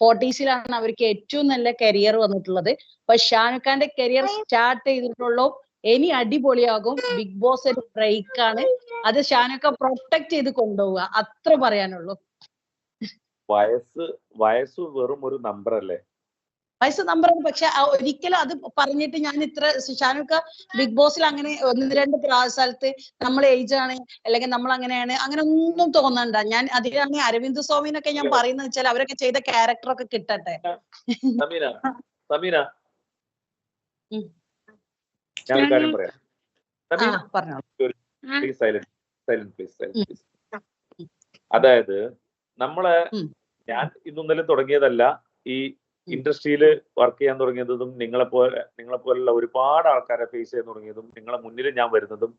ഫോർട്ടീസിലാണ് അവർക്ക് ഏറ്റവും നല്ല കരിയർ വന്നിട്ടുള്ളത്. അപ്പൊ ഷാനുഖ് ഖാന്റെ കരിയർ സ്റ്റാർട്ട് ചെയ്തിട്ടുള്ളൂ. ഇനി അടിപൊളിയാകും. ബിഗ് ബോസ് ഒരു ബ്രേക്ക് ആണ്. അത് ഷാനൊക്കെ പ്രൊട്ടക്ട് ചെയ്ത് കൊണ്ടുപോവുക. അത്ര പറയാനുള്ളൂ. വയസ്സ് വയസ്സ് വെറും ഒരു നമ്പർ അല്ലേ? വയസ്സ് നമ്പർ പക്ഷെ ആ ഒരിക്കലും അത് പറഞ്ഞിട്ട് ഞാൻ ഇത്ര ഷാനുഖ് ബിഗ് ബോസിൽ അങ്ങനെ ഒന്ന് രണ്ട് സ്ഥലത്ത് നമ്മൾ ഏജ് ആണ് അല്ലെങ്കിൽ നമ്മൾ അങ്ങനെയാണ് അങ്ങനെ ഒന്നും തോന്നണ്ട. ഞാൻ അതിലാണ് അരവിന്ദ് സ്വാമിനൊക്കെ ഞാൻ പറയുന്നത് വെച്ചാൽ അവരൊക്കെ ചെയ്ത ക്യാരക്ടർ ഒക്കെ കിട്ടട്ടെ. ഞാൻ ഒരു കാര്യം പറയാം. അതായത് നമ്മളെ ഞാൻ ഇന്നലെ തുടങ്ങിയതല്ല ഈ ഇൻഡസ്ട്രിയിൽ വർക്ക് ചെയ്യാൻ തുടങ്ങിയതും നിങ്ങളെ പോലെ നിങ്ങളെ പോലുള്ള ഒരുപാട് ആൾക്കാരെ ഫേസ് ചെയ്യാൻ തുടങ്ങിയതും നിങ്ങളെ മുന്നിൽ ഞാൻ വരുന്നതും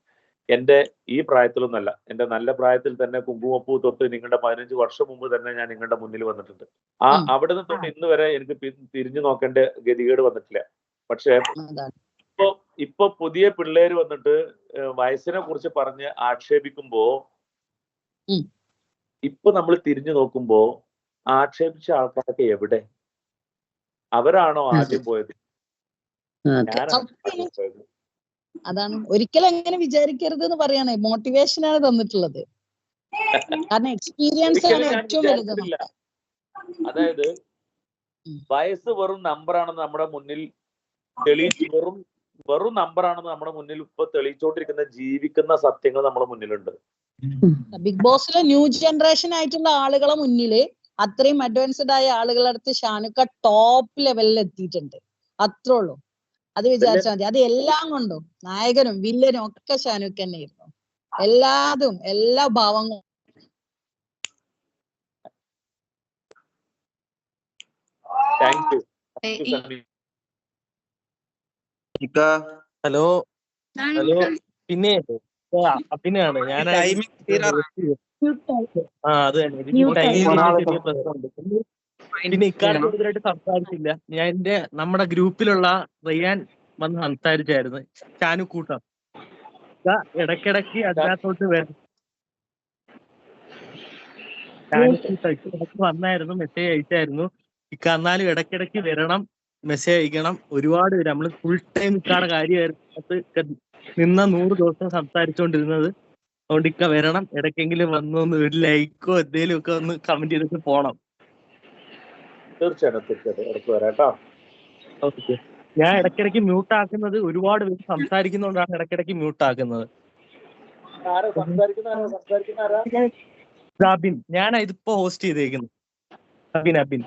എന്റെ ഈ പ്രായത്തിലൊന്നല്ല. എന്റെ നല്ല പ്രായത്തിൽ തന്നെ കുങ്കുമപ്പൂ തൊട്ട് നിങ്ങളുടെ പതിനഞ്ച് വർഷം മുമ്പ് തന്നെ ഞാൻ നിങ്ങളുടെ മുന്നിൽ വന്നിട്ടുണ്ട്. ആ. അവിടെ നിന്ന് തൊട്ട് ഇന്ന് വരെ എനിക്ക് തിരിഞ്ഞു നോക്കേണ്ട ഗതികേട് വന്നിട്ടില്ല. പക്ഷെ ഇപ്പൊ ഇപ്പൊ പുതിയ പിള്ളേര് വന്നിട്ട് വയസ്സിനെ കുറിച്ച് പറഞ്ഞ് ആക്ഷേപിക്കുമ്പോ. ഇപ്പൊ നമ്മൾ തിരിഞ്ഞു നോക്കുമ്പോ ആക്ഷേപിച്ച ആൾക്കാരൊക്കെ എവിടെ? അവരാണോ ആദ്യം പോയത്? അതാണ്. ഒരിക്കലും അങ്ങനെ വിചാരിക്കരുത് എന്ന് പറയാണ്. മോട്ടിവേഷൻ ആണ് തന്നിട്ടുള്ളത്. കാരണം എക്സ്പീരിയൻസ് ആണ് ഏറ്റവും വലുത് അതായത് വയസ്സ് വെറും നമ്പറാണെന്ന് നമ്മുടെ മുന്നിൽ തെളിയിച്ചു വെറും വെറും നമ്പറാണെന്ന് നമ്മുടെ മുന്നിൽ ഇപ്പൊ തെളിയിച്ചോണ്ടിരിക്കുന്ന ജീവിക്കുന്ന സത്യങ്ങൾ നമ്മുടെ മുന്നിലുണ്ട്. ബിഗ് ബോസിലെ ന്യൂ ജനറേഷൻ ആയിട്ടുള്ള ആളുകളെ മുന്നിൽ അത്രയും അഡ്വാൻസ്ഡ് ആയ ആളുകളുടെ അടുത്ത് ഷാനുക്ക ടോപ്പ് ലെവലിൽ എത്തിയിട്ടുണ്ട്. അത്രേ ഉള്ളൂ. അത് വിചാരിച്ചാൽ മതി. അത് എല്ലാം കൊണ്ടും നായകനും വില്ലനും ഒക്കെ ഷാനുക്ക് തന്നെയായിരുന്നു എല്ലാതും എല്ലാ ഭാവങ്ങളും. ഹലോ. ഹലോ. പിന്നെ പിന്നെയാണ് ഞാൻ ആ അത് തന്നെ. പിന്നെ സംസാരിച്ചില്ല. ഞാൻ എന്റെ നമ്മുടെ ഗ്രൂപ്പിലുള്ള റിയാൻ വന്ന് സംസാരിച്ചായിരുന്നു. ഷാനു കൂട്ടം. ഇടക്കിടക്ക് അതിനകത്തോട്ട് വരും വന്നായിരുന്നു മെസ്സേജ് അയച്ചായിരുന്നു. ഇക്കാന്നാലും ഇടക്കിടക്ക് വരണം മെസ്സേജ് അയക്കണം. ഒരുപാട് പേര്. നമ്മൾ ഫുൾ ടൈം ഇക്കാടെ കാര്യമായിരുന്നു. നിന്ന നൂറ് ദിവസം സംസാരിച്ചുകൊണ്ടിരുന്നത് അതുകൊണ്ട് ഇക്ക വരണം. ഇടയ്ക്കെങ്കിലും വന്നൊന്ന് ഒരു ലൈക്കോ എന്തേലും ഒക്കെ ഒന്ന് കമന്റ് ചെയ്തിട്ട് പോണം. തീർച്ചയായിട്ടും തീർച്ചയായിട്ടും. ഇടയ്ക്ക് വരാട്ടോ ഓക്കെ ഞാൻ ഇടയ്ക്കിടയ്ക്ക് മ്യൂട്ട് ആക്കുന്നത് ഒരുപാട് പേര് സംസാരിക്കുന്നോണ്ടാണ് ഇടയ്ക്കിടയ്ക്ക് മ്യൂട്ട് ആക്കുന്നത്. അബിൻ ഞാനാ ഇതിപ്പോ ഹോസ്റ്റ് ചെയ്തേക്കുന്നത്. അബിൻ അബിൻ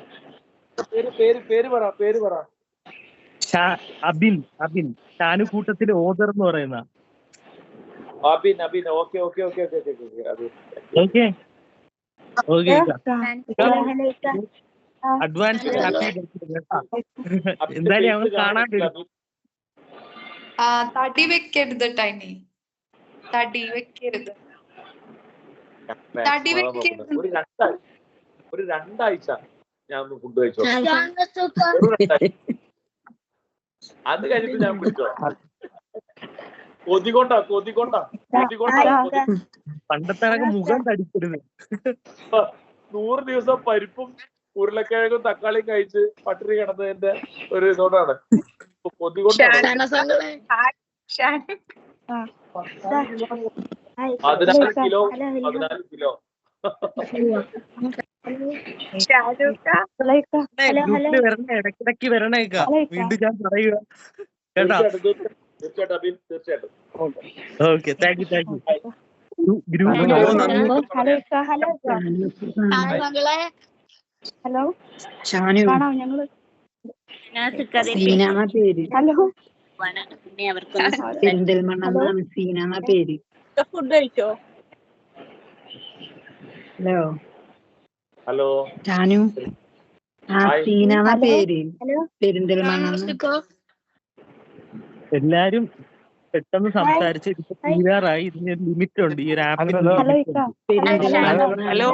പേര് പേര് പേര് പറ പേര് പറ. ഷാ- അബിൻ ഷാനു കൂട്ടത്തിൽ ഓദർ എന്ന് പറയുന്ന. Abin Abin okay okay okay okay okay okay advance എന്തായാലും ഞങ്ങൾ കാണാൻ തടി വെക്കരുത് ടൈനി. തടി വെക്കരുത്. തടി വെക്കരുത്. ഒരു രണ്ടാഴ്ച ഞാൻ ഒന്ന് ഫുഡ് കഴിച്ചോ. അത് കഴിഞ്ഞിട്ട് ഞാൻ വിളിച്ചോ കൊതികൊണ്ടാ കൊതികൊണ്ടാ കൊതികൊണ്ടാ കൊതി. പണ്ടത്തെ മുഖം തടിക്കരുത് നൂറ് ദിവസം പരിപ്പും ഉരുളക്കിഴങ്ങും തക്കാളിയും കഴിച്ച് പട്ടിണി കിടന്നതിന്റെ ഒരു ഇതോടാണ് കൊതികൊണ്ടാണ്. പതിനാല് കിലോ പതിനാല് കിലോ. ഇടയ്ക്കിടയ്ക്ക് വരണേക്ക. വീണ്ടും ഞാൻ പറയുക കേട്ടാ? തീർച്ചയായിട്ടും okay thank you thank you hello ഞങ്ങൾ? ഹലോ. പെരിന്തൽമണ്ണ സീന പേര്. ഫുഡ് കഴിച്ചോ? ഹലോ. ഹലോ. ഷാനു. ആ. സീന. പേര്. പെരിന്തൽമണ്ണ എല്ലാരും പെട്ടെന്ന് സംസാരിച്ച് തീരാറായി ഇതിന് ലിമിറ്റ് ഉണ്ട്. ഈ ഒരു ആപ്പിന് hello hello.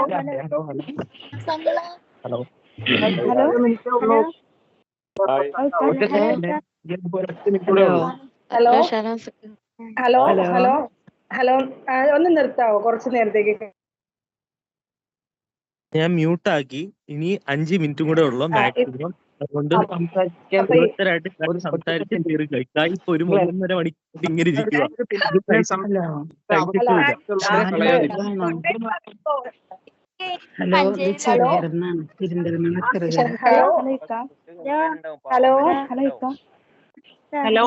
Hello. Hello. Hello. Hello. ഒന്ന് നിർത്താവോ? കുറച്ച് നേരത്തേക്ക് ഞാൻ മ്യൂട്ട് ആക്കി ഇനി അഞ്ച് മിനിറ്റും കൂടെ ഉള്ളു. മാക്സിമം. അതുകൊണ്ട് ഓരോരുത്തരായിട്ട് സംസാരിച്ച് തീർക്കുക ഇപ്പൊ ഒരു മൂന്നര മണിക്കൂർ ഇങ്ങനെ ഇരിക്കുക. ഹലോ ഇത് ചെറുകരന്നാണ് പെരിന്തൽമണ്ണ ഹലോ ഹലോ? ഹലോ?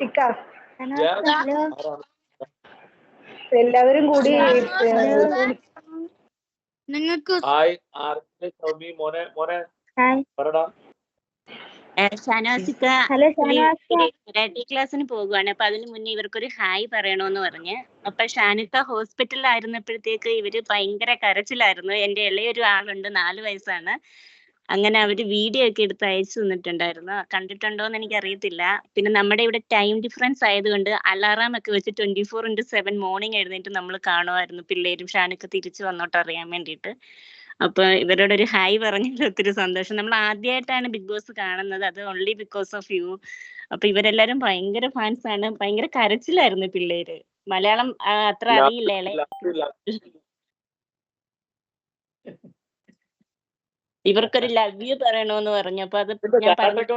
ഇക്ക. ഹലോ എല്ലാവരും കൂടി നിങ്ങൾക്ക് ഹായ് സൗമി മോനെ മോനെ. പറടാ. ഷാനവാസിക്ക കരാട്ടെ ക്ലാസ്സിന് പോകുവാണ്. അപ്പൊ അതിന് മുന്നേ ഇവർക്കൊരു ഹായ് പറയണോന്ന് പറഞ്ഞ്. അപ്പൊ ഷാനിത്ത ഹോസ്പിറ്റലിലായിരുന്നപ്പോഴത്തേക്ക് ഇവർ ഭയങ്കര കരച്ചിലായിരുന്നു. എന്റെ ഇളയൊരു ആളുണ്ട് നാല് വയസ്സാണ്. അങ്ങനെ അവർ വീഡിയോ ഒക്കെ എടുത്ത് അയച്ചു തന്നിട്ടുണ്ടായിരുന്നു. കണ്ടിട്ടുണ്ടോ എന്ന് എനിക്ക് അറിയത്തില്ല പിന്നെ നമ്മുടെ ഇവിടെ ടൈം ഡിഫറൻസ് ആയതുകൊണ്ട് അലാറാം ഒക്കെ വെച്ച് twenty four into seven morning എഴുന്നേറ്റ് നമ്മൾ കാണുമായിരുന്നു പിള്ളേരും ഷാനൊക്കെ തിരിച്ചു വന്നോട്ട് അറിയാൻ വേണ്ടിയിട്ട്. അപ്പൊ ഇവരോട് ഒരു ഹായ് പറഞ്ഞതിൽ ഒത്തിരി സന്തോഷം. നമ്മൾ ആദ്യമായിട്ടാണ് ബിഗ് ബോസ് കാണുന്നത്. അത് ഓൺലി ബിക്കോസ് ഓഫ് യു അപ്പൊ ഇവരെല്ലാരും ഭയങ്കര ഫാൻസ് ആണ്. ഭയങ്കര കരച്ചിലായിരുന്നു പിള്ളേര്. മലയാളം അത്ര അറിയില്ലേ ഇവർക്കൊരു ലവ് യു പറയണോന്ന് പറഞ്ഞു അപ്പൊ അത് ഞാൻ പറഞ്ഞു